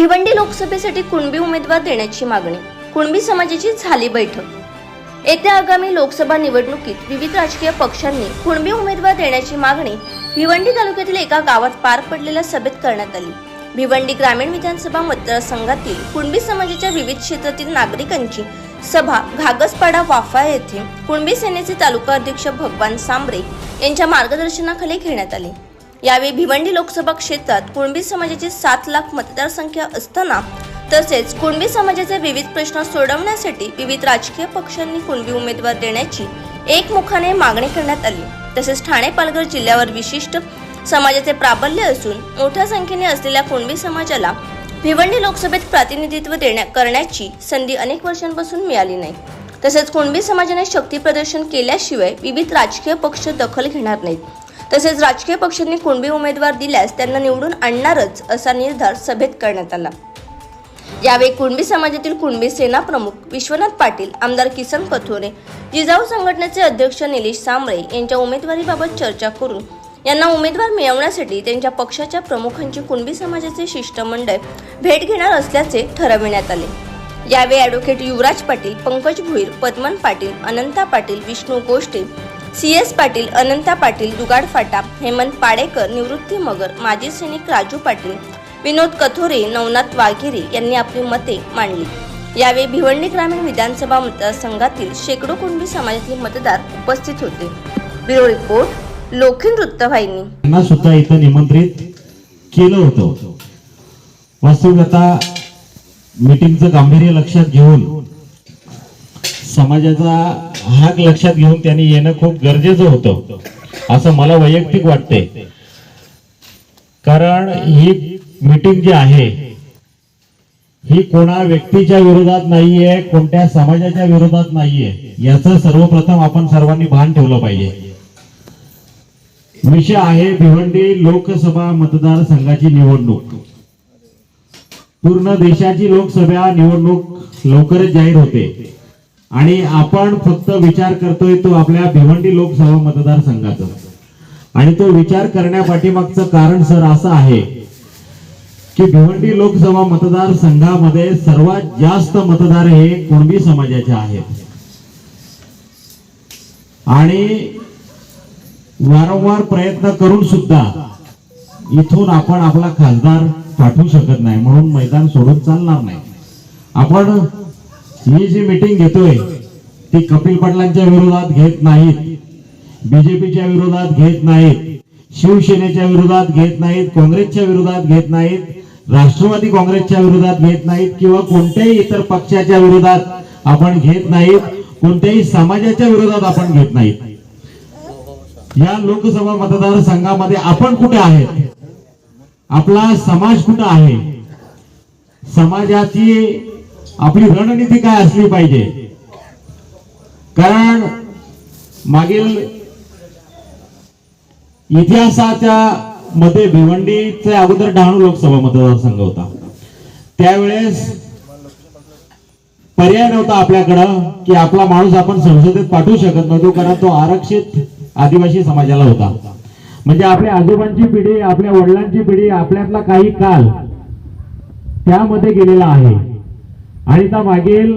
भिवंडी लोकसभेसाठी कुणबी उमेदवार देण्याची मागणी कुणबी समाजाची झाली बैठक. येत्या आगामी लोकसभा निवडणुकीत विविध राजकीय पक्षांनी कुणबी उमेदवार देण्याची मागणी भिवंडी तालुक्यातील एका गावात पार पडलेल्या सभेत करण्यात आली. भिवंडी ग्रामीण विधानसभा मतदारसंघातील कुणबी समाजाच्या विविध क्षेत्रातील नागरिकांची सभा घागसपाडा वाफा येथे कुणबी सेनेचे तालुका अध्यक्ष भगवान सांबरे यांच्या मार्गदर्शनाखाली घेण्यात आली. यावेळी भिवंडी लोकसभा क्षेत्रात कुणबी समाजाची सात लाख मतदारसंख्या असताना तसेच कुणबी समाजाचे विविध प्रश्न सोडवण्यासाठी विविध राजकीय पक्षांनी कुणबी उमेदवार देण्याची एकमुखाने मागणी करण्यात आली. तसेच ठाणे पालघर जिल्ह्यावर विशिष्ट समाजाचे प्राबल्य असून मोठ्या संख्येने असलेल्या कुणबी समाजाला भिवंडी लोकसभेत प्रातिनिधित्व देण्या करण्याची संधी अनेक वर्षांपासून मिळाली नाही. तसेच कुणबी समाजाने शक्ती प्रदर्शन केल्याशिवाय विविध राजकीय पक्ष दखल घेणार नाहीत. तसेच राजकीय पक्षांनी कुणबी उमेदवार दिल्यास त्यांना निवडून आणणारच असा निर्धार सभेत करण्यात आला. यावेळी कुणबी समाजातील कुणबी सेना प्रमुख विश्वनाथ पाटील आमदार किसन कथोरे जिजाऊ संघटनेचे अध्यक्ष निलेश सांबळे यांच्या उमेदवारीबाबत चर्चा करून यांना उमेदवार मिळवण्यासाठी त्यांच्या पक्षाच्या प्रमुखांची कुणबी समाजाचे शिष्टमंडळ भेट घेणार असल्याचे ठरविण्यात आले. यावेळी advocate Yuvraj Patil Pankaj Bhuir Padman Patil Ananta Patil Vishnu Goshte C S Patil Ananta Patil Dugad Phata Hemant Padekar Nivrutti Magar माजी सैनिक राजू पाटील विनोद कथोरे नवनाथ वाघेरे यांनी आपली मते मांडली. यावेळी भिवंडी ग्रामीण विधानसभा मतदारसंघातील शेकडो कुणबी समाजातील मतदार उपस्थित होते. ब्युरो रिपोर्ट लोखीन वृत्तवाहिनी. सुद्धा इथं निमंत्रित केलं होतं. वास्तविकता मीटिंगचं गांभीर्य लक्षात घेऊन समाजाचा हाक लक्षात घेऊन त्यांनी येणं खूप गरजेचं होतं असं मला वैयक्तिक वाटते कारण ही मीटिंग जी आहे ही कोणा व्यक्तीच्या विरोधात नाहीये कोणत्या समाजाच्या विरोधात नाहीये याचं सर्वप्रथम आपण सर्वांनी भान ठेवलं पाहिजे. विषय आहे भिवंडी लोकसभा मतदारसंघाची निवडणूक. पूर्ण देशाची लोकसभा निवडणूक लवकरच जाहीर होते. आणि आपण फक्त विचार करतोय तो आपल्या भिवंडी लोकसभा मतदारसंघाचा. आणि तो विचार करण्यापाठीमागचं कारण सर असं आहे की भिवंडी लोकसभा मतदारसंघामध्ये सर्वात जास्त मतदार हे कुणबी समाजाचे आहेत. आणि वारंवार प्रयत्न करून सुद्धा इथून आपण आपला खासदार पाठवू शकत नाही म्हणून मैदान सोडून चालणार नाही. आपण ही जी मीटिंग घेतोय ती कपिल पाटलांच्या विरोधात घेत नाहीत बीजेपीच्या विरोधात घेत नाहीत शिवसेनेच्या विरोधात घेत नाहीत काँग्रेसच्या विरोधात घेत नाहीत राष्ट्रवादी काँग्रेसच्या विरोधात घेत नाहीत किंवा कोणत्याही इतर पक्षाच्या विरोधात आपण घेत नाहीत कोणत्याही समाजाच्या विरोधात आपण घेत नाहीत. या लोकसभा मतदारसंघामध्ये आपण कुठे आहेत? आपला समाज कुठं आहे? समाजाची आपली रणनीती काय असली पाहिजे? कारण मागील इतिहासाच्या मध्ये भिवंडीचे अगोदर डहाणू लोकसभा मतदारसंघ होता. त्यावेळेस पर्याय नव्हता आपल्याकडं की आपला माणूस आपण संसदेत पाठवू शकत नव्हतो कारण तो आरक्षित आदिवासी समाजाला होता. म्हणजे आपल्या आजोबांची पिढी आपल्या वडिलांची पिढी आपल्यातला काही काल त्यामध्ये गेलेला आहे. आणि त्या मागील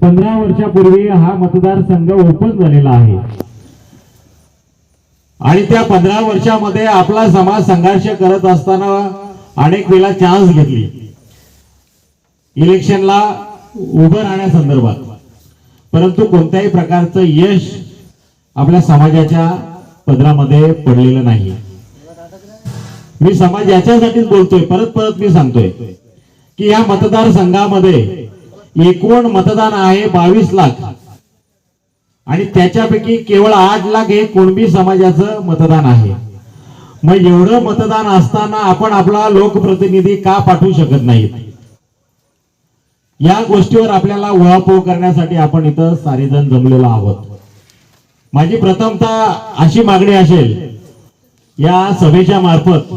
पंधरा वर्षापूर्वी हा मतदारसंघ ओपन झालेला आहे. आणि त्या पंधरा वर्षामध्ये आपला समाज संघर्ष करत असताना अनेक वेळा चान्स घेतली. इलेक्शनला उभं राहण्यासंदर्भात. परंतु कोणत्याही प्रकारचं यश आपल्या समाजाच्या पदरामध्ये पडलेलं नाही. मी समाज याच्यासाठीच बोलतोय परत परत मी सांगतोय. की या मतदारसंघामध्ये एकूण मतदान आहे बावीस लाख. आणि त्याच्यापैकी केवळ आठ लाख हे कुणबी समाजाचं मतदान आहे. मग एवढं मतदान असताना आपण आपला लोकप्रतिनिधी का पाठवू शकत नाहीत? या गोष्टीवर आपल्याला उहापोह करण्यासाठी आपण इथं सारेजण जमलेलो आहोत. माझी प्रथमता अशी मागणी असेल या सभेच्या मार्फत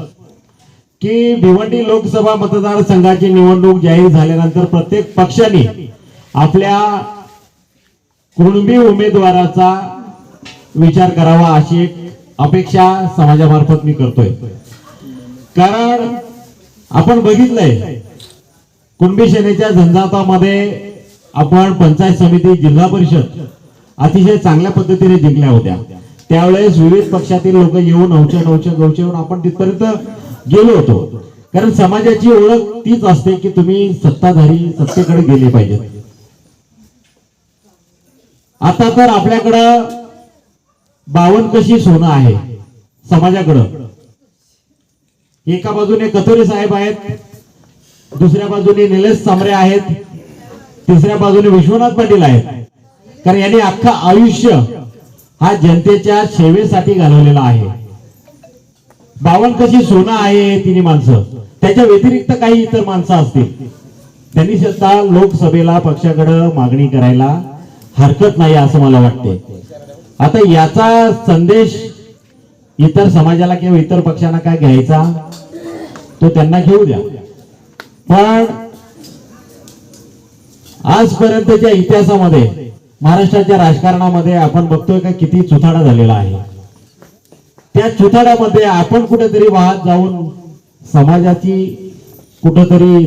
की भिवंडी लोकसभा मतदारसंघाची निवडणूक जाहीर झाल्यानंतर प्रत्येक पक्षाने आपल्या कुणबी उमेदवाराचा विचार करावा अशी एक अपेक्षा समाजामार्फत मी करतोय. कारण आपण बघितलंय कुणबी सेनेच्या झंझातामध्ये आपण पंचायत समिती जिल्हा परिषद अतिशय चांगल्या पद्धतीने जिंकल्या होत्या. त्यावेळेस विविध पक्षातील लोक येऊन औच नौच गौच येऊन आपण तिथपर्यंत गेलो होतो. कारण समाजाची ओळख तीच असते की तुम्ही सत्ताधारी सत्तेकडे गेले पाहिजेत. आता तर आपल्याकडं बावन कशी सोनं आहे समाजाकडं. एका बाजूने कथोरे साहेब आहेत दुसऱ्या बाजूने निलेश चांबरे आहेत तिसऱ्या बाजूने विश्वनाथ पाटील आहेत. कारण यांनी अख्खा आयुष्य हा जनतेच्या सेवेसाठी घालवलेला आहे. बावन कशी सोनं आहे तिन्ही माणसं. त्याच्या व्यतिरिक्त काही इतर माणसं असतील. त्यांनी सुद्धा लोकसभेला पक्षाकडं मागणी करायला हरकत नाही असं मला वाटते आता याचा संदेश इतर समाजाला किंवा इतर पक्षांना काय घ्यायचा तो त्यांना घेऊ द्या. पण आजपर्यंतच्या इतिहासामध्ये महाराष्ट्राच्या राजकारणामध्ये आपण बघतोय का किती चुथाडा झालेला आहे. त्या चुथाड्यामध्ये आपण कुठेतरी वाहत जाऊन समाजाची कुठेतरी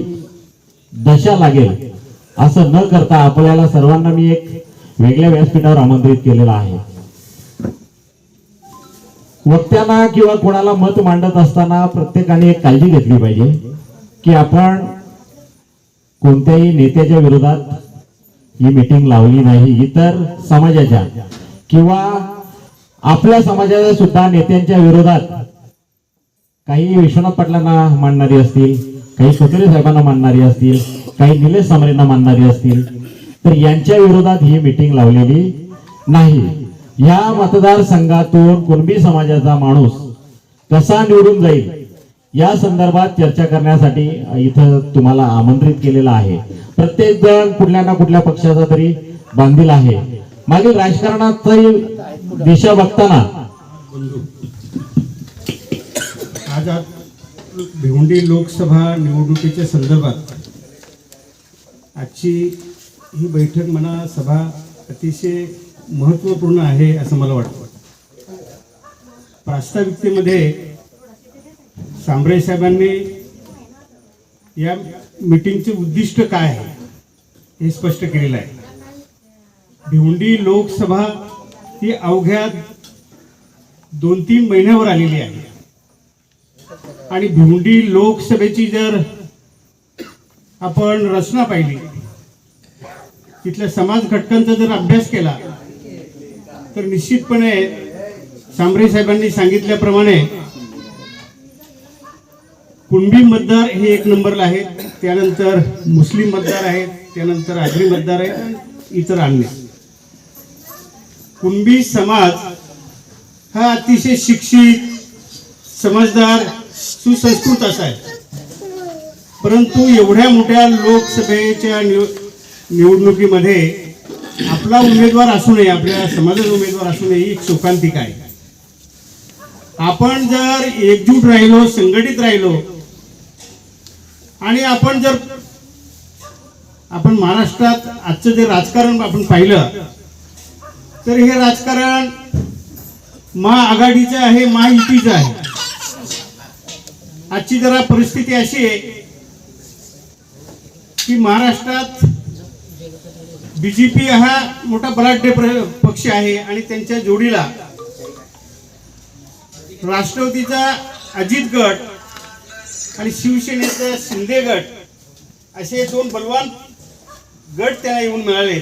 दशा लागेल असं न करता आपल्याला सर्वांना मी एक वेगळ्या व्यासपीठावर आमंत्रित केलेलं आहे. वक्त्यांना किंवा कोणाला मत मांडत असताना प्रत्येकाने एक काळजी घेतली पाहिजे की आपण कोणत्याही नेत्याच्या विरोधात ही मीटिंग लावली नाही इतर समाजाच्या किंवा आपल्या समाजाच्या सुद्धा नेत्यांच्या विरोधात काही विश्वनाथ पाटलांना मानणारी असतील काही सोतरे साहेबांना मानणारी असतील काही निलेश सामरेंना मानणारी असतील तर यांच्या विरोधात ही मिटिंग लावलेली नाही. या मतदारसंघातून कुणबी समाजाचा माणूस कसा निवडून जाईल या संदर्भात चर्चा करण्यासाठी इथं तुम्हाला आमंत्रित केलेलं आहे. प्रत्येक जण कुठल्या ना कुठल्या पक्षाचा तरी बांधील आहे. मागील राजकारणाची दिशा बघताना आज भिवंडी लोकसभा निवडणुकीच्या संदर्भात आजची ही बैठक म्हणा सभा अतिशय महत्त्वपूर्ण आहे असं मला वाटतं. प्रास्ताविकतेमध्ये सांबरे साहेबांनी या मीटिंगचे उद्दिष्ट काय आहे हे स्पष्ट केलेलं आहे. भिवंडी लोकसभा ही अवघ्या दोन तीन महिन्यावर आलेली आहे. आणि भिवंडी लोकसभेची जर आपण रचना पाहिली तिथल्या समाज घटकांचा जर अभ्यास केला तर निश्चितपणे सांबरे साहेबांनी सांगितल्याप्रमाणे कुणबी मतदार हे एक नंबरला आहेत त्यानंतर मुस्लिम मतदार आहेत त्यानंतर आगरी मतदार आहेत इतर अन्य. कुणबी समाज हा अतिशय शिक्षित समजदार सुसंस्कृत असा आहे. परंतु एवढ्या मोठ्या लोकसभेच्या निव निवडणुकीमध्ये आपला उमेदवार असू नये आपल्या समाजाचा उमेदवार असू नये ही एक शोकांतिका आहे. आपण जर एकजूट राहिलो संघटित राहिलो आणि आपण जर आपण महाराष्ट्रात आजचं जे राजकारण आपण पाहिलं तर हे राजकारण महाआघाडीचं आहे महायुतीचं आहे. आजची जरा परिस्थिती अशी आहे की महाराष्ट्रात बीजेपी हा मोठा बलाढ्य पक्ष आहे आणि त्यांच्या जोडीला राष्ट्रवादीचा अजित गट आणि शिवसेनेचा शिंदे गट असे दोन बलवान गट त्यांना येऊन मिळाले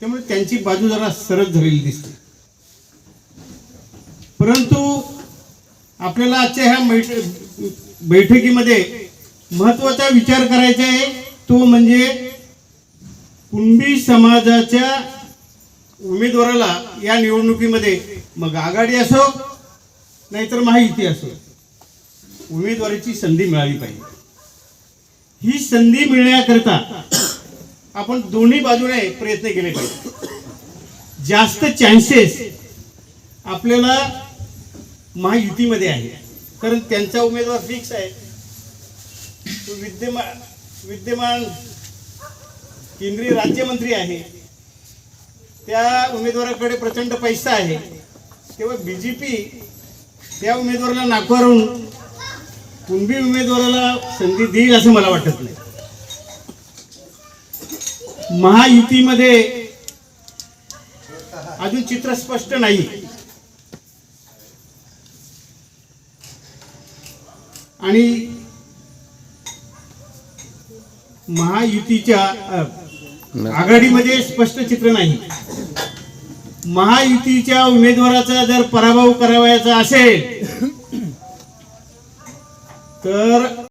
त्यामुळे त्यांची बाजू जरा सरळ झालेली दिसते. परंतु आपल्याला आजच्या ह्या बैठकीमध्ये महत्त्वाचा विचार करायचा आहे तो म्हणजे कुणबी समाजाच्या उमेदवाराला या निवडणुकीमध्ये मग आघाडी असो नाहीतर महायुती असो उमेदवारीची संधी मिळाली पाहिजे. ही संधी मिळण्याकरता आपण दोन्ही बाजूने प्रयत्न केले पाहिजे. जास्त चान्सेस आपल्याला महायुतीमध्ये आहे. कारण त्यांचा उमेदवार फिक्स आहे. तो विद्यमान विद्यमान केंद्रीय राज्यमंत्री आहे. त्या उमेदवाराकडे प्रचंड पैसा आहे. तेव्हा बी जे पी त्या उमेदवाराला नाकारून कुणबी उमेदवाराला संधी देईल असं मला वाटत नाही. महायुतीमध्ये अजून चित्र स्पष्ट नाही. आणि महायुतीच्या आघाडीमध्ये स्पष्ट चित्र नाही. महायुतीच्या उमेदवाराचा जर पराभव करावयाचा असेल